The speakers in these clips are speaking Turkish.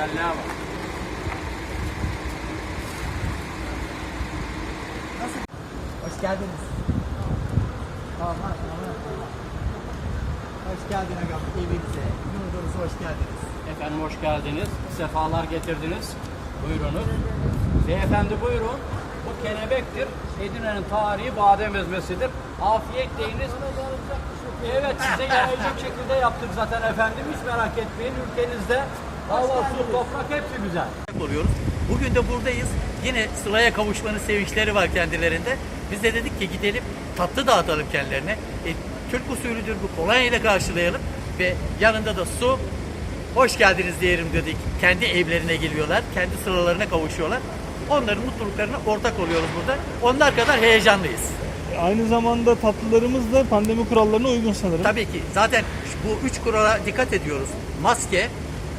Güzelliğe bak. Hoş geldiniz. Tamam, tamam, tamam. Hoş geldin agam evimize. Yurdumuza hoş geldiniz. Efendim hoş geldiniz. Sefalar getirdiniz. Buyurunuz. Beyefendi buyurun. Bu kelebektir. Edirne'nin tarihi badem ezmesidir. Afiyet deyiniz. Evet size yarayacak şekilde yaptık zaten efendim. Hiç merak etmeyin. Ülkenizde hava, su, toprak hepsi güzel. oluyoruz. Bugün de buradayız. Yine Sıla'ya kavuşmanın sevinçleri var kendilerinde. Biz de dedik ki gidelim tatlı dağıtalım kendilerine. E, Türk usulüdür bu kolonya ile karşılayalım ve yanında da su hoş geldiniz diyelim dedik. Kendi evlerine geliyorlar, kendi sıralarına kavuşuyorlar. Onların mutluluklarına ortak oluyoruz burada. Onlar kadar heyecanlıyız. Aynı zamanda tatlılarımız da pandemi kurallarına uygun sanırım. Tabii ki zaten bu üç kurala dikkat ediyoruz. Maske,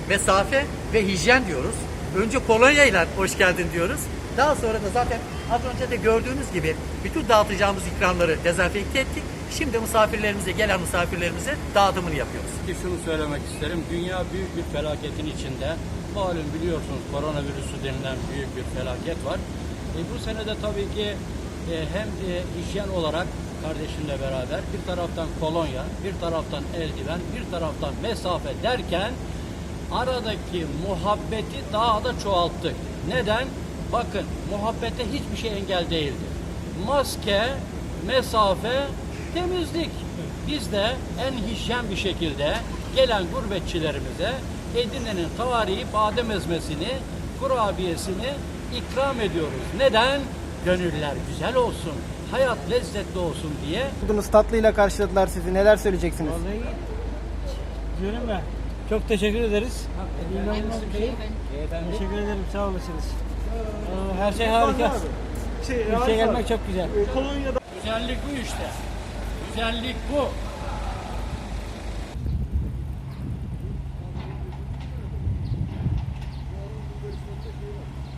mesafe ve hijyen diyoruz. Önce kolonyayla hoş geldin diyoruz. Daha sonra da zaten az önce de gördüğünüz gibi bütün dağıtacağımız ikramları dezenfekte ettik. Şimdi misafirlerimize, gelen misafirlerimize dağıtımını yapıyoruz. Ki şunu söylemek isterim. Dünya büyük bir felaketin içinde. Malum biliyorsunuz koronavirüsü denilen büyük bir felaket var. E, bu sene de tabii ki e, hem e, hijyen olarak kardeşimle beraber bir taraftan kolonya, bir taraftan eldiven, bir taraftan mesafe derken aradaki muhabbeti daha da çoğalttık. Neden? Bakın muhabbete hiçbir şey engel değildi. Maske, mesafe, temizlik. Biz de en hijyen bir şekilde gelen gurbetçilerimize Edirne'nin tarihi badem ezmesini, kurabiyesini ikram ediyoruz. Neden? Gönüller güzel olsun, hayat lezzetli olsun diye tatlıyla karşıladılar sizi. Neler söyleyeceksiniz? Vallahi diyorum ya. Çok teşekkür ederiz. Teşekkür ederim. Sağ olasınız. Ee, Her şey harika. Şey, Ülkeye gelmek çok güzel. Kolonya'da Güzellik bu işte. Güzellik bu.